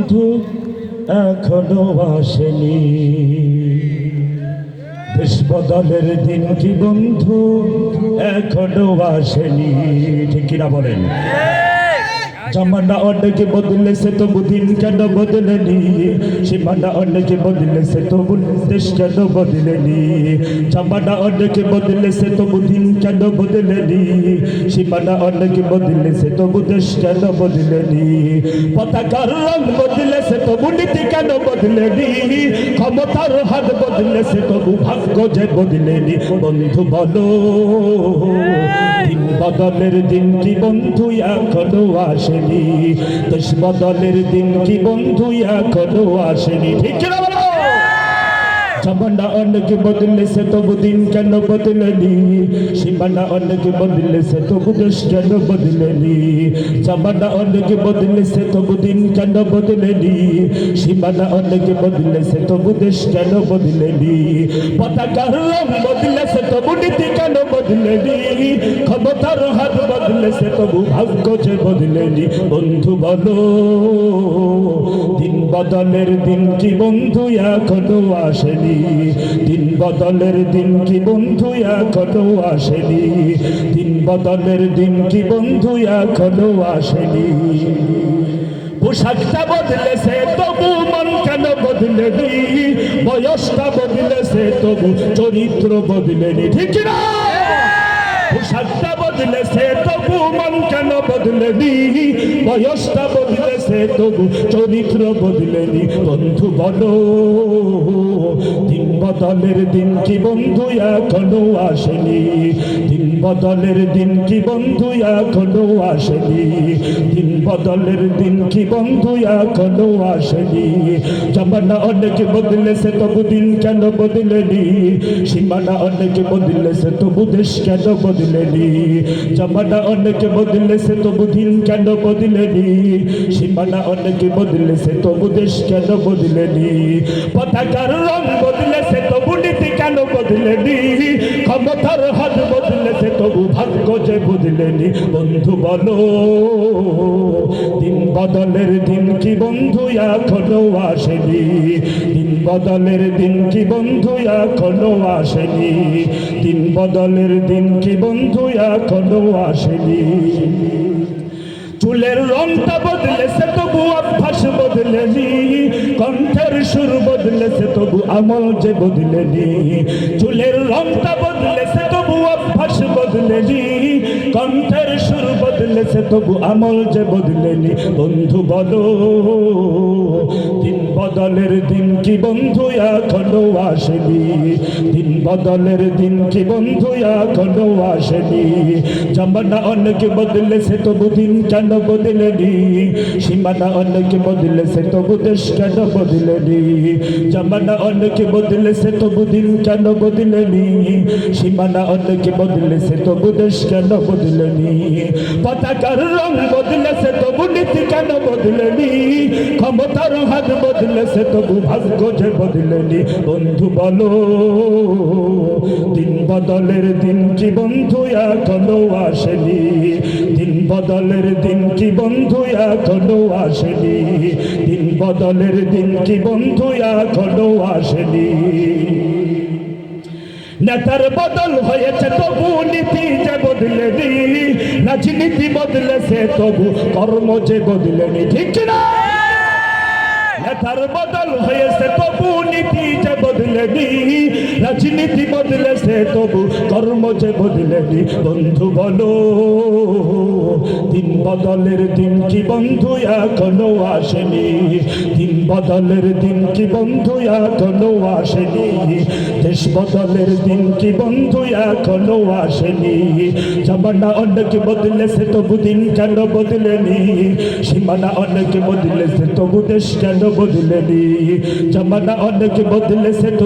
বন্ধু এখনও আসেনি। দেশ বদলের দিন কি বন্ধু এখনও আসেনি। ঠিক কিনা বলেন? জামানা অনেকে বদলেছে তবু দিন কেন বদলেনি সীমানা অনেকে বদলেছে তবু দেশ কেন বদলেনি জামানা অনেকে বদলেছে তবু দিন কেন বদলেনি সীমানা অনেকে বদলেছে তবু দেশ কেন বদলেনি পতাকার রং বদলেছে তবু নীতি কেন বদলেনি ক্ষমতার হাত বদলেছে তবু ভাগ্য যে বদলেনি বন্ধু বলো দিন বদলের দিন কি বন্ধু এখনও আসেনি। দেশ বদলের দিন কি বন্ধু এখনও আসেনি? ঠিক না জামানা অনেক বদলেছে, তবু দিন কেন বদলেনি? সীমানা অনেক বদলেছে, তবু দেশ কেন বদলেনি? জামানা অনেক তবু দিন কেন বদলেনি? সীমানা তবু কেন বদলেনি? তবু নীতি কেন বদলেনি? ক্ষমতার হাত বদলেছে তবু ভাগ্য যে বদলেনি। বন্ধু বলো, দিন বদলের দিন কি বন্ধু এখনও আসেনি? দিন বদলের দিন কি বন্ধু এখনও আসেনি? দিন বদলের দিন কি বন্ধু এখনও আসেনি? পোশাকটা বদলেছে তবু, মন কেন বদলেনি? বয়সটা বদলেছে তবু, চরিত্র বদলেনি, ঠিক না? পোশাকটা বদলেছে তবু মন কেন বদলেনি বয়সটা বদলেছে তবু চরিত্র বদলেনি বন্ধু বলো, দিন বদলের দিন কি বন্ধু এখনও আসেনি? দিন বদলের দিন কি বন্ধু এখনও আসেনি? দিন বদলের দিন কি বন্ধু এখনও আসেনি? জামানা অনেক বদলেছে তবু দিন কেন বদলেনি সীমানা অনেক বদলেছে তবু দেশ কেন বদলেনি জামানা অনেক বদলেছে তবু দিন কেন বদলেনি সীমানা অনেক বদলেছে তবু দেশ কেন বদলেনি পতাকার রং বদলেছে সে নীতি কেন বদলেনি ক্ষমতার হাত বদলেছে তবু ভাগ্য যে বদলেনি বন্ধু বলো, দিন বদলের দিন কি বন্ধু এখনও আসেনি? দিন বদলের দিন কি বন্ধু এখনও আসেনি? দিন বদলের দিন কি বন্ধু এখনও আসেনি? চুলের রংটা বদলেছে তবু অভ্যাস বদলেনি কণ্ঠের সুর বদলেছে তবু আমল যে বদলেনি। চুলের রংটা বদলেছে তবু অভ্যাস বদলেনি। কণ্ঠের সুর বদলেছে তবু আমল যে বদলেনি, বন্ধু বলো। দিন বদলের দিন কি বন্ধু এখনও আসেনি? দিন বদলের দিন কি বন্ধু এখনও আসেনি? জামানা অনেক বদলেছে তবু দিন কেন বদলেনি? সীমানা অনেক বদলেছে তবু দেশ কেন বদলেনি? জামানা অনেক বদলেছে তবু দিন কেন বদলেনি? সীমানা অনেক বদলেছে তবু দেশ কেন বদলেনি? পতাকার রং বদলেছে তবু নীতি কেন বদলেনি? ক্ষমতার হাত বদলেছে তবু ভাগ্য যে বদলেনি? বন্ধু বলো, দিন বদলের দিন কি বন্ধু এখনও আসেনি? দিন বদলের দিন কি বন্ধু এখনও আসেনি? দিন বদলের দিন কি বন্ধু এখনও আসেনি? নেতার বদল হয়েছে তবু নীতি যে বদলেনি। রাজনীতি বদলেছে তবু কর্ম যে বদলেনি ঠিক না নেতার বদল হয়েছে তবু নি বদলেনি, রাজনীতি বদলেছে তবু কর্ম যে বদলেনি। বন্ধু বলো, দিন বদলের দিন কি বন্ধু এখনও আসেনি? দিন বদলের দিন কি বন্ধু এখনও আসেনি? দেশ বদলের দিন কি বন্ধু এখনও আসেনি? জামানা অনেক বদলেছে তবু দিন কেন বদলেনি? সীমানা অনেক বদলেছে তবু দেশ কেন বদলেনি? জামানা অনেক বদলেছে তবু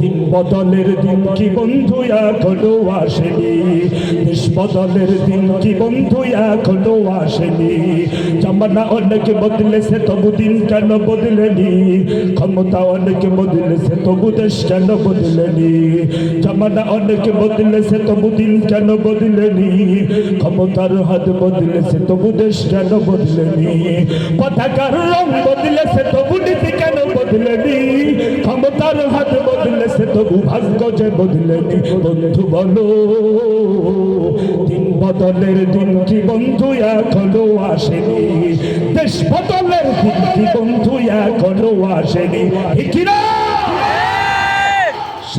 দিন বদলের দিন কি বন্ধু এখনও আসেনি? দেশ বদলের দিন কি বন্ধু এখনও আসেনি? জামানা অনেক বদলেছে, তবু দিন কেন বদলেনি? ক্ষমতা অনেক বদলেছে, তবু দেশ কেন বদলেনি? জামানা অনেক বদলেছে, তবু দিন কেন বদলেনি? ক্ষমতার হাত বদলেছে, তবু দেশ কেন বদলেনি? পতাকার রং বদলেছে, তবু নীতি কেন বদলেনি? ক্ষমতার হাত বদলেছে তবু ভাগ্য যে বদলেনি বন্ধু বলো, দিন বদলের দিন কি বন্ধু এখনও আসেনি। দেশ বদলের দিন কি বন্ধু এখনও আসেনি। ঠিক না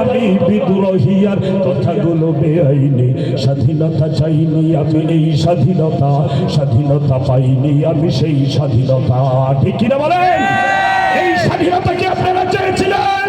আমি বিদ্রোহী আর কথাগুলো বেআইনি। স্বাধীনতা চাইনি আমি এই স্বাধীনতা স্বাধীনতা পাইনি আমি সেই স্বাধীনতা। ঠিক কিনা বলেন? এই স্বাধীনতা কি আপনারা চেয়েছিলেন?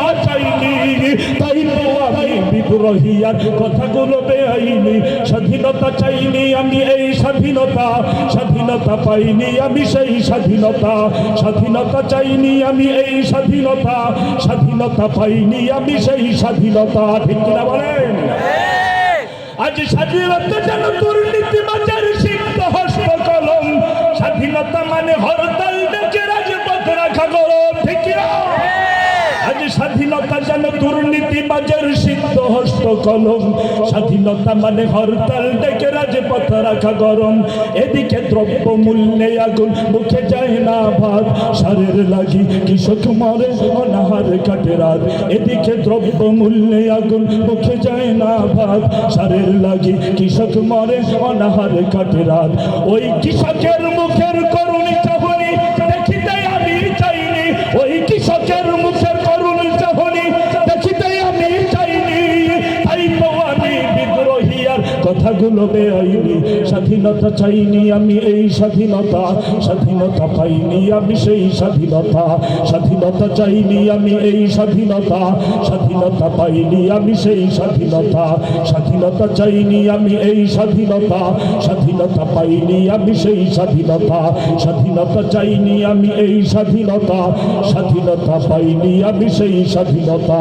আর কথাগুলো বেআইনি। স্বাধীনতা চাইনি আমি এই স্বাধীনতা। স্বাধীনতা পাইনি আমি সেই স্বাধীনতা। স্বাধীনতা চাইনি আমি এই স্বাধীনতা। স্বাধীনতা পাইনি আমি সেই স্বাধীনতা। ঠিক কিনা বলেন? আজ স্বাধীনতা যেন দুর্নীতি বাজার সিদ্ধ হস্ত কলম স্বাধীনতা মানে হরতাল ডেকে রাজপথ রাখা গরম। ঠিক আজ স্বাধীনতা যেন দুর্নীতি কলম। স্বাধীনতা মানে হরতাল, ডেকে রাজপথ রাখা গরম। এদিকে দ্রব্য মূল্যে আগুন, মুখে যায় না ভাত। সারের লাগি কৃষক মরে, অনাহার কাটে রাত। এদিকে দ্রব্য মূল্যে আগুন, মুখে যায় না ভাত। সারের লাগি কৃষক মরে, অনাহার কাটে রাত। ওই কৃষকের মুখের করুণ কথাগুলো বেআইনি স্বাধীনতা চাইনি আমি এই স্বাধীনতা। স্বাধীনতা পাইনি আমি সেই স্বাধীনতা। স্বাধীনতা চাইনি আমি এই স্বাধীনতা। স্বাধীনতা পাইনি আমি সেই স্বাধীনতা। স্বাধীনতা চাইনি আমি এই স্বাধীনতা। স্বাধীনতা পাইনি আমি সেই স্বাধীনতা। স্বাধীনতা চাইনি আমি এই স্বাধীনতা। স্বাধীনতা পাইনি আমি সেই স্বাধীনতা।